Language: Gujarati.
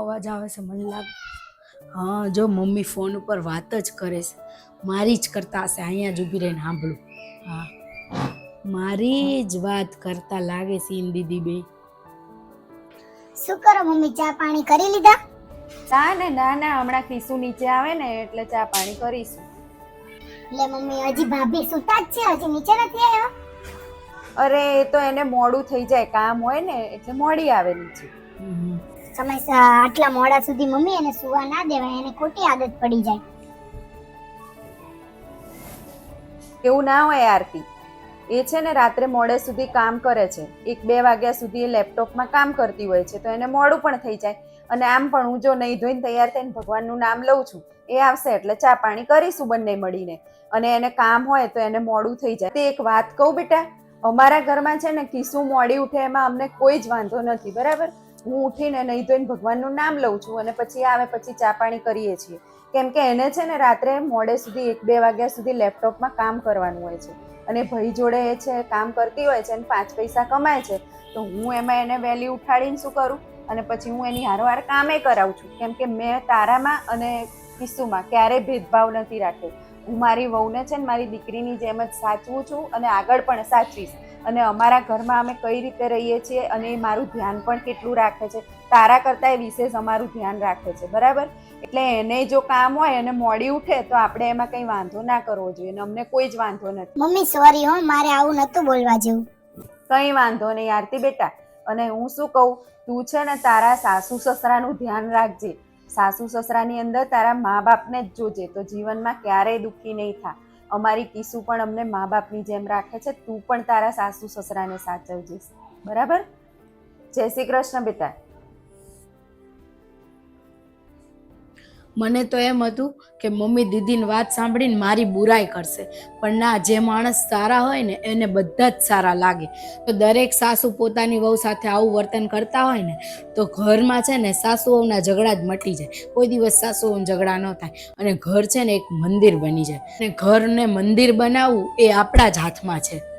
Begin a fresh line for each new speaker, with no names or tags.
અવાજ આવે છે મને લાગે. હા જો મમ્મી ફોન ઉપર વાત જ કરે છે. મારી જ કરતા હશે અહીંયા જ ઊભી રહીને સાંભળું. હા. મારી જ વાત કરતા લાગે છે દીદી બે
શું કરો મમ્મી ચા પાણી કરી લીધા?
ચા ને ના ના હમણાં ખીસુ નીચે આવે ને એટલે ચા પાણી કરીશું.
લે મમ્મી હજી ભાભી સુતા જ છે હજી નીચે નથી આવ્યા?
અરે એ તો એને મોડું થઈ જાય કામ હોય ને એટલે મોડી આવે નીચે.
સમયસર આટલા મોડા સુધી મમ્મી એને સુવા ના દેવાય, એને ખોટી આદત પડી જાય.
એવું ના હોય આરતી. એ છે ને રાત્રે મોડે સુધી કામ કરે છે. એક બે વાગ્યા સુધી એ લેપટોપમાં કામ કરતી હોય છે, તો એને મોડું પણ થઈ જાય. અને આમ પણ હું જો નહીં ધોઈને તૈયાર થઈને ભગવાનનું નામ લઉં છું, એ આવશે એટલે ચા પાણી કરીશું બંને મળીને. અને એને કામ હોય તો એને મોડું થઈ જાય. તે એક વાત કહું બેટા, અમારા ઘરમાં છે ને, કિસ્સું મોડી ઉઠે એમાં અમને કોઈ જ વાંધો નથી, બરાબર? હું ઉઠીને નહીં ધોઈને ભગવાનનું નામ લઉં છું અને પછી આવે પછી ચા પાણી કરીએ છીએ. કેમ કે એને છે ને રાત્રે મોડે સુધી એક બે વાગ્યા સુધી લેપટોપમાં કામ કરવાનું હોય છે. અને ભાઈ જોડે એ છે, કામ કરતી હોય છે અને પાંચ પૈસા કમાય છે, તો હું એમાં એને વહેલી ઉઠાડીને શું કરું? અને પછી હું એની હારવાર કામે કરાવું છું. કેમ કે મેં તારામાં અને કિસ્સુમાં ક્યારેય ભેદભાવ નથી રાખ્યો. હું મારી વહુને છે ને મારી દીકરીની જેમ જ સાચવું છું અને આગળ પણ સાચવીશ. અને અમારા ઘરમાં અમે કઈ રીતે રહીએ છીએ અને એ મારું ધ્યાન પણ કેટલું રાખે છે. તારા કરતાં એ વિશેષ અમારું ધ્યાન રાખે છે બરાબર? એટલે એને જો કામ હોય અને મોડી ઉઠે તો આપણે એમાં કંઈ વાંધો ના કરવો જોઈએ અને અમને કોઈ જ વાંધો નથી.
મમ્મી સોરી હો મારે આવું નતું બોલવા જેવું.
કંઈ વાંધો નહીં આરતી બેટા. અને હું શું કહું? તું છે ને તારા સાસુ સસરાનું ધ્યાન રાખજે. સાસુ સસરાની અંદર તારા મા બાપને જ જોજે તો જીવનમાં ક્યારેય દુઃખી નહીં થા. અમારી કિસુ પણ અમને મા બાપની જેમ રાખે છે. તું પણ તારા સાસુ સસરાને સાચવજીશ બરાબર? જય શ્રી કૃષ્ણ, બેટા.
મને તો એમ હતું કે મમ્મી દીદીની વાત સાંભળીને મારી બુરાઈ કરશે. પણ ના, જે માણસ સારા હોય ને, એને બધા જ સારા લાગે. તો દરેક સાસુ પોતાની વહુ સાથે આવું વર્તન કરતા હોય ને, તો ઘરમાં છે ને સાસુ વહુના ઝઘડા જ મટી જાય. કોઈ દિવસ સાસુ વહુના ઝઘડા ન થાય અને ઘર છે ને એક મંદિર બની જાય. અને ઘરને મંદિર બનાવવું એ આપણા જ હાથમાં છે.